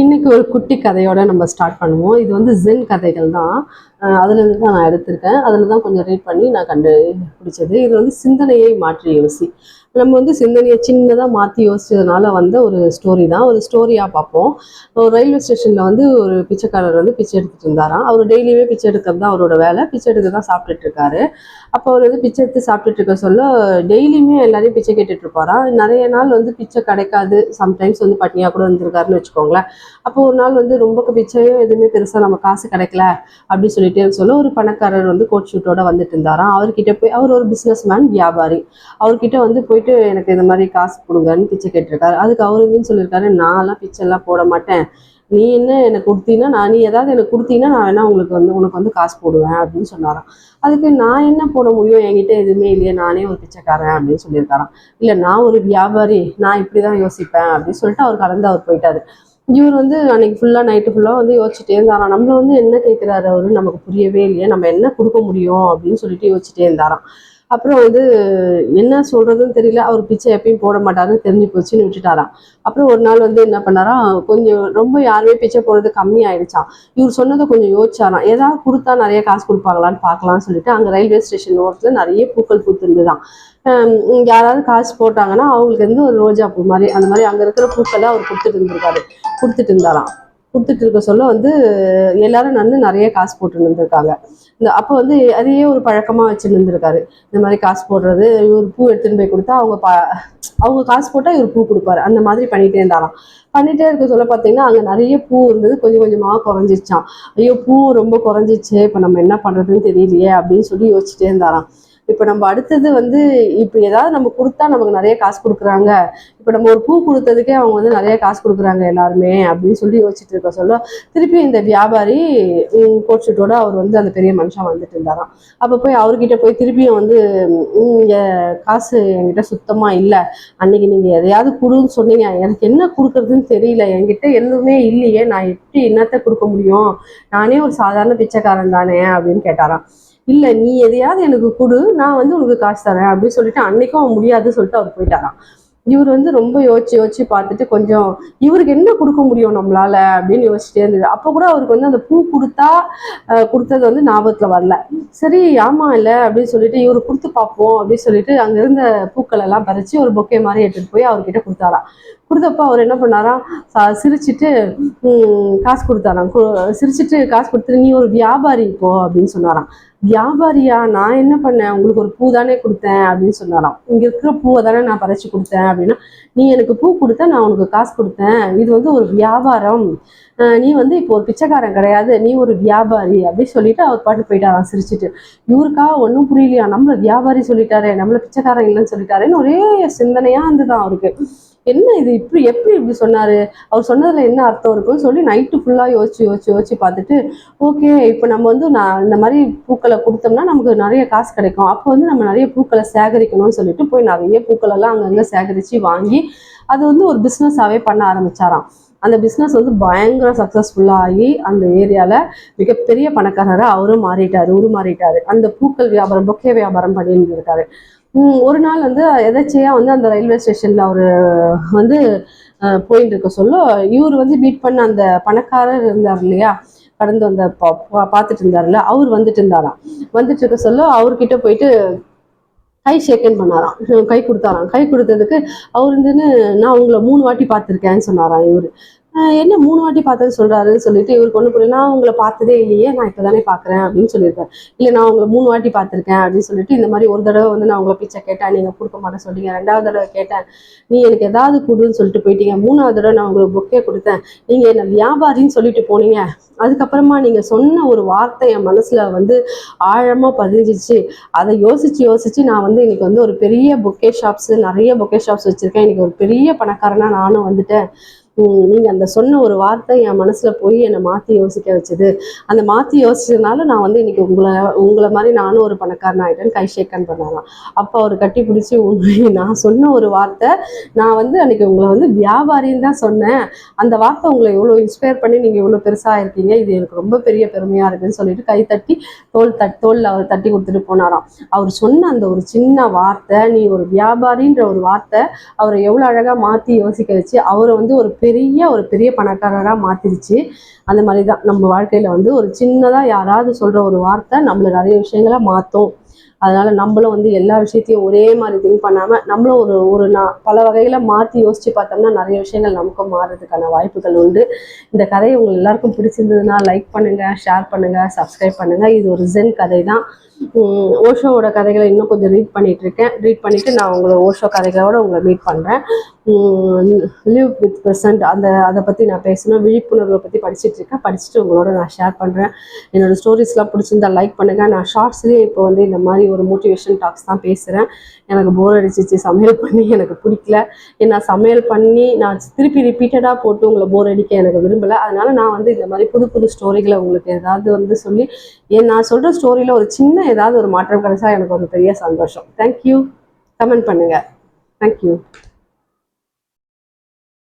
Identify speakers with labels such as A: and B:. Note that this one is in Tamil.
A: இன்னைக்கு ஒரு குட்டி கதையோட நம்ம ஸ்டார்ட் பண்ணுவோம். இது வந்து ஜென் கதைகள் தான். அதுலேருந்து தான் நான் எடுத்திருக்கேன். அதில் தான் கொஞ்சம் ரீட் பண்ணி நான் கண்டு பிடிச்சது. இது வந்து சிந்தனையை மாற்றி யோசி. நம்ம வந்து சிந்தனையை சின்னதாக மாற்றி யோசிச்சதுனால வந்த ஒரு ஸ்டோரி தான். ஒரு ஸ்டோரியாக பார்ப்போம். ஒரு ரயில்வே ஸ்டேஷனில் வந்து ஒரு பிச்சைக்காரர் வந்து பிச்சை எடுத்துகிட்டு இருந்தாராம். அவர் டெய்லியுமே பிச்சை எடுக்கிறது தான் அவரோட வேலை. பிச்சை எடுக்க தான் சாப்பிட்டுட்டு இருக்காரு. அப்போ அவர் வந்து பிச்சை எடுத்து சாப்பிட்டுட்டு இருக்க சொல்ல டெய்லியுமே எல்லாரையும் பிச்சை கேட்டுட்டு இருப்பாராம். நிறைய நாள் வந்து பிச்சை கிடைக்காது. சம்டைம்ஸ் வந்து பட்னியாக கூட இருந்திருக்காருன்னு வச்சுக்கோங்களேன். அப்போ ஒரு நாள் வந்து ரொம்ப பிச்சையும் எதுவுமே பெருசாக நம்ம காசு கிடைக்கல அப்படின்னு சொல்லிட்டே சொல்ல ஒரு பணக்காரர் வந்து கோட் ஷூட்டோட வந்துட்டு இருந்தாராம். அவர்கிட்ட போய் அவர் ஒரு பிஸ்னஸ் மேன் வியாபாரி. அவர்கிட்ட வந்து போய் போயிட்டு எனக்கு இந்த மாதிரி காசு கொடுங்கன்னு பிச்சை கேட்டிருக்காரு. அதுக்கு அவரு இதுன்னு சொல்லியிருக்காரு. நான்லாம் பிச்சைலாம் போட மாட்டேன். நீ என்ன எனக்கு கொடுத்தீங்கன்னா நான் நீ ஏதாவது எனக்கு கொடுத்தீங்கன்னா நான் வேணா உங்களுக்கு வந்து உனக்கு வந்து காசு போடுவேன் அப்படின்னு சொன்னாராம். அதுக்கு நான் என்ன போட முடியும்? என்கிட்ட எதுவுமே இல்லையே. நானே ஒரு பிச்சைக்காரன் அப்படின்னு சொல்லியிருக்காராம். இல்லை நான் ஒரு வியாபாரி. நான் இப்படி தான் யோசிப்பேன் அப்படின்னு சொல்லிட்டு அவர் கடந்து அவர் போயிட்டாரு. இவர் வந்து அன்னைக்கு ஃபுல்லாக நைட்டு ஃபுல்லாக வந்து யோசிச்சுட்டே இருந்தாராம். நம்மள வந்து என்ன கேட்குறாரு அவரு? நமக்கு புரியவே இல்லையே. நம்ம என்ன கொடுக்க முடியும் அப்படின்னு சொல்லிட்டு யோசிச்சுட்டே இருந்தாராம். அப்புறம் வந்து என்ன சொல்றதுன்னு தெரியல. அவர் பிச்சை எப்பயும் போட மாட்டாருன்னு தெரிஞ்சு போச்சுன்னு விட்டுட்டாராம். அப்புறம் ஒரு நாள் வந்து என்ன பண்ணாராம் கொஞ்சம் ரொம்ப யாருமே பிச்சை போடுறது கம்மி ஆயிடுச்சாம் இவர் சொன்னதை கொஞ்சம் யோசிச்சாராம். ஏதாவது கொடுத்தா நிறைய காசு கொடுப்பாங்களான்னு பார்க்கலாம்னு சொல்லிட்டு அங்கே ரயில்வே ஸ்டேஷன் ஓரத்தில் நிறைய பூக்கள் பூத்துருந்துதான் யாராவது காசு போட்டாங்கன்னா அவங்களுக்கு வந்து ஒரு ரோஜா பூ மாதிரி அந்த மாதிரி அங்கே இருக்கிற பூக்களை அவர் கொடுத்துட்டு இருந்திருக்காரு. கொடுத்துட்டு இருந்தாராம். கொடுத்துட்டு இருக்க சொல்ல வந்து எல்லாரும் வந்து நிறைய காசு போட்டு இருந்திருக்காங்க. இந்த அப்போ வந்து அதையே ஒரு பழக்கமாக வச்சு இருந்திருக்காரு. இந்த மாதிரி காசு போடுறது இவர் பூ எடுத்துன்னு போய் கொடுத்தா அவங்க பா அவங்க காசு போட்டால் இவர் பூ கொடுப்பாரு. அந்த மாதிரி பண்ணிட்டே இருந்தாராம். பண்ணிட்டே இருக்க சொல்ல பார்த்தீங்கன்னா அங்கே நிறைய பூ இருந்தது. கொஞ்சம் கொஞ்சமாக குறைஞ்சிச்சான் ஐயோ பூ ரொம்ப குறைஞ்சிச்சு. இப்போ நம்ம என்ன பண்ணுறதுன்னு தெரியலையே அப்படின்னு சொல்லி யோசிச்சுட்டே இருந்தாராம். இப்போ நம்ம அடுத்தது வந்து இப்போ ஏதாவது நம்ம கொடுத்தா நமக்கு நிறைய காசு கொடுக்குறாங்க. இப்போ நம்ம ஒரு பூ கொடுத்ததுக்கே அவங்க வந்து நிறைய காசு கொடுக்குறாங்க எல்லாருமே அப்படின்னு சொல்லி யோசிச்சுட்டு இருக்க சொல்ல திருப்பி இந்த வியாபாரி கோட்ஷீட்டோட அவர் வந்து அந்த பெரிய மனுஷன் வந்துட்டு இருந்தாராம். அப்போ போய் அவர்கிட்ட போய் திருப்பியும் வந்து இங்கே காசு என்கிட்ட சுத்தமாக இல்லை. அன்னைக்கு நீங்கள் எதையாவது கொடுன்னு சொன்னீங்க. எனக்கு என்ன கொடுக்குறதுன்னு தெரியல. என்கிட்ட எதுவுமே இல்லையே. நான் எப்படி என்னத்த கொடுக்க முடியும்? நானே ஒரு சாதாரண பிச்சைக்காரன் தானே அப்படின்னு கேட்டாராம். இல்லை நீ எதையாவது எனக்கு கொடு நான் வந்து உனக்கு காசு தரேன் அப்படின்னு சொல்லிட்டு அன்னைக்கும் அவன் முடியாதுன்னு சொல்லிட்டு அவர் போயிட்டாராம். இவர் வந்து ரொம்ப யோசிச்சு யோசிச்சு பார்த்துட்டு கொஞ்சம் இவருக்கு என்ன கொடுக்க முடியும் நம்மளால அப்படின்னு யோசிச்சுட்டே இருந்தது. அப்போ கூட அவருக்கு வந்து அந்த பூ கொடுத்தா அஹ், கொடுத்தது வந்து ஞாபகத்தில் வரல. சரி ஆமா இல்லை அப்படின்னு சொல்லிட்டு இவர் கொடுத்து பார்ப்போம் அப்படின்னு சொல்லிட்டு அங்க இருந்த பூக்கள் எல்லாம் பறிச்சு ஒரு பொக்கே மாதிரி எடுத்துட்டு போய் அவர்கிட்ட கொடுத்தாராம். கொடுத்தப்ப அவர் என்ன பண்ணாராம் சிரிச்சுட்டு காசு கொடுத்தாராம். கு- காசு கொடுத்துட்டு நீ ஒரு வியாபாரி போ அப்படின்னு சொன்னாராம். வியாபாரியா? நான் என்ன பண்ணேன்? உங்களுக்கு ஒரு பூ தானே கொடுத்தேன் அப்படின்னு சொன்னாராம். இங்க இருக்கிற பூவை தானே நான் பறிச்சு கொடுத்தேன் அப்படின்னா நீ எனக்கு பூ கொடுத்தா நான் உனக்கு காசு கொடுத்தேன். இது வந்து ஒரு வியாபாரம். நீ வந்து இப்போ ஒரு பிச்சைக்காரன் கிடையாது. நீ ஒரு வியாபாரி அப்படின்னு சொல்லிட்டு அவர் பாட்டு போயிட்டாராம் சிரிச்சிட்டு. இவருக்கா ஒன்றும் புரியலையா? நம்மள வியாபாரி சொல்லிட்டாரே நம்மள பிச்சைக்காரன் இல்லைன்னு சொல்லிட்டாரேன்னு ஒரே சிந்தனையா இருந்துதான் அவருக்கு. என்ன இது இப்படி எப்படி இப்படி சொன்னாரு? அவர் சொன்னதுல என்ன அர்த்தம் இருக்குன்னு சொல்லி நைட்டு ஃபுல்லாக யோசிச்சு யோசிச்சு யோசிச்சு பார்த்துட்டு ஓகே இப்போ நம்ம வந்து நான் இந்த மாதிரி பூக்களை கொடுத்தோம்னா நமக்கு நிறைய காசு கிடைக்கும். அப்போ வந்து நம்ம நிறைய பூக்களை சேகரிக்கணும்னு சொல்லிட்டு போய் நிறைய பூக்களெல்லாம் அங்கங்கே சேகரித்து வாங்கி அது வந்து ஒரு பிஸ்னஸாகவே பண்ண ஆரம்பிச்சாராம். அந்த பிஸ்னஸ் வந்து பயங்கர சக்ஸஸ்ஃபுல்லாக ஆகி அந்த ஏரியாவில் மிகப்பெரிய பணக்காரராக அவரும் மாறிட்டார் உரு மாறிட்டார். அந்த பூக்கள் வியாபாரம் பொக்கே வியாபாரம் பண்ணிட்டு இருக்காரு ஒரு நாள் வந்து எதாச்சியாக வந்து அந்த ரயில்வே ஸ்டேஷனில் அவர் வந்து அஹ், போயிட்டு இருக்க சொல்ல இவர் வந்து மீட் பண்ண அந்த பணக்காரர் இருந்தார் இல்லையா? கடந்து வந்த பா- பா- பார்த்துட்டு இருந்தாருல்ல அவர் வந்துட்டு இருந்தாராம். வந்துட்டு இருக்க சொல்ல அவர்கிட்ட போயிட்டு கை ஷேக்கன் பண்ணாராம். கை கொடுத்தாராம். கை கொடுத்ததுக்கு அவர் இருந்துன்னு நான் உங்களை மூணு வாட்டி பார்த்துருக்கேன்னு சொன்னாராம் இவர். என்ன மூணு வாட்டி பார்த்தது சொல்கிறாருன்னு சொல்லிட்டு இவருக்கு ஒன்று புரியல. நான் உங்களை பார்த்ததே இல்லையே நான் இப்போ தானே பார்க்குறேன் அப்படின்னு சொல்லியிருக்காரு. இல்லை நான் உங்களை மூணு வாட்டி பார்த்துருக்கேன் அப்படின்னு சொல்லிட்டு இந்த மாதிரி ஒரு தடவை வந்து நான் உங்களை பிச்சை கேட்டேன். நீங்கள் கொடுக்க மாட்டேன் சொல்லிங்க. ரெண்டாவது தடவை கேட்டேன். நீ எனக்கு ஏதாவது கொடுன்னு சொல்லிட்டு போயிட்டீங்க. மூணாவது தடவை நான் உங்களுக்கு பொக்கே கொடுத்தேன். நீங்கள் என்ன வியாபாரின்னு சொல்லிட்டு போனீங்க. அதுக்கப்புறமா நீங்கள் சொன்ன ஒரு வார்த்தை என் மனசில் வந்து ஆழமாக பதிஞ்சிச்சு அதை யோசிச்சு யோசிச்சு நான் வந்து இன்னைக்கு வந்து ஒரு பெரிய பொக்கே ஷாப்ஸ் நிறைய பொக்கே ஷாப்ஸ் வச்சுருக்கேன். இன்னைக்கு ஒரு பெரிய பணக்காரனா நானும் வந்துட்டேன். நீங்கள் அந்த சொன்ன ஒரு வார்த்தை என் மனசில் போய் என்னை மாற்றி யோசிக்க வச்சது. அந்த மாற்றி யோசிச்சதுனால நான் வந்து இன்றைக்கி உங்களை உங்களை மாதிரி நானும் ஒரு பணக்காரன் ஆகிட்டேன்னு கை ஷேக்கன் பண்ணலாம் அப்போ அவர் கட்டி பிடிச்சி உண்மை நான் சொன்ன ஒரு வார்த்தை நான் வந்து அன்றைக்கி உங்களை வந்து வியாபாரின்னு தான் சொன்னேன். அந்த வார்த்தை உங்களை எவ்வளோ இன்ஸ்பயர் பண்ணி நீங்கள் இவ்வளோ பெருசாக இருக்கீங்க. இது எனக்கு ரொம்ப பெரிய பெருமையாக இருக்குதுன்னு சொல்லிட்டு கை தட்டி தோல் தட் தோலில் அவர் தட்டி கொடுத்துட்டு போனாராம். அவர் சொன்ன அந்த ஒரு சின்ன வார்த்தை நீ ஒரு வியாபாரின்ற ஒரு வார்த்தை அவரை எவ்வளோ அழகாக மாற்றி யோசிக்க வச்சு அவரை வந்து ஒரு பெரிய பெரிய ஒரு பெரிய பணக்காரராக மாற்றிருச்சு அந்த மாதிரி தான் நம்ம வாழ்க்கையில் வந்து ஒரு சின்னதாக யாராவது சொல்கிற ஒரு வார்த்தை நம்மளை நிறைய விஷயங்களை மாற்றும் அதனால நம்மளும் வந்து எல்லா விஷயத்தையும் ஒரே மாதிரி திங்க் பண்ணாமல் நம்மளும் ஒரு ஒரு நான் பல வகையில் மாற்றி யோசித்து பார்த்தோம்னா நிறைய விஷயங்கள் நமக்கும் மாறுறதுக்கான வாய்ப்புகள் உண்டு. இந்த கதை உங்கள் எல்லாருக்கும் பிடிச்சிருந்ததுன்னா லைக் பண்ணுங்கள் ஷேர் பண்ணுங்கள் சப்ஸ்கிரைப் பண்ணுங்கள் இது ஒரு ஜென் கதை தான் ஓஷோவோட கதைகளை இன்னும் கொஞ்சம் ரீட் பண்ணிகிட்டு இருக்கேன். ரீட் பண்ணிவிட்டு நான் உங்களை ஓஷோ கதைகளோட உங்களை மீட் பண்ணுறேன் லிவ் வித் ப்ரெசன்ட் அந்த அதை பற்றி நான் பேசணும். விழிப்புணர்வை பற்றி படிச்சுட்டு இருக்கேன். படிச்சுட்டு உங்களோட நான் ஷேர் பண்ணுறேன் என்னோட ஸ்டோரிஸ்லாம் பிடிச்சிருந்தா லைக் பண்ணுங்கள் நான் ஷார்ட்ஸ்லேயே இப்போ வந்து இந்த மாதிரி ஒரு மோட்டிவேஷன் டாக்ஸ் தான் பேசுகிறேன் எனக்கு போர் அடிச்சிச்சு சமையல் பண்ணி எனக்கு பிடிக்கல. நான் சமையல் பண்ணி நான் திருப்பி ரிப்பீட்டடாக போட்டு உங்களை போர் அடிக்க எனக்கு விரும்பலை. அதனால நான் வந்து இந்த மாதிரி புது புது ஸ்டோரிகளை உங்களுக்கு ஏதாவது வந்து சொல்லி ஏன் நான் சொல்கிற ஸ்டோரியில் ஒரு சின்ன ஏதாவது ஒரு மாற்றம் கிடைச்சா எனக்கு ஒரு பெரிய சந்தோஷம். தேங்க்யூ கமெண்ட் பண்ணுங்கள் தேங்க்யூ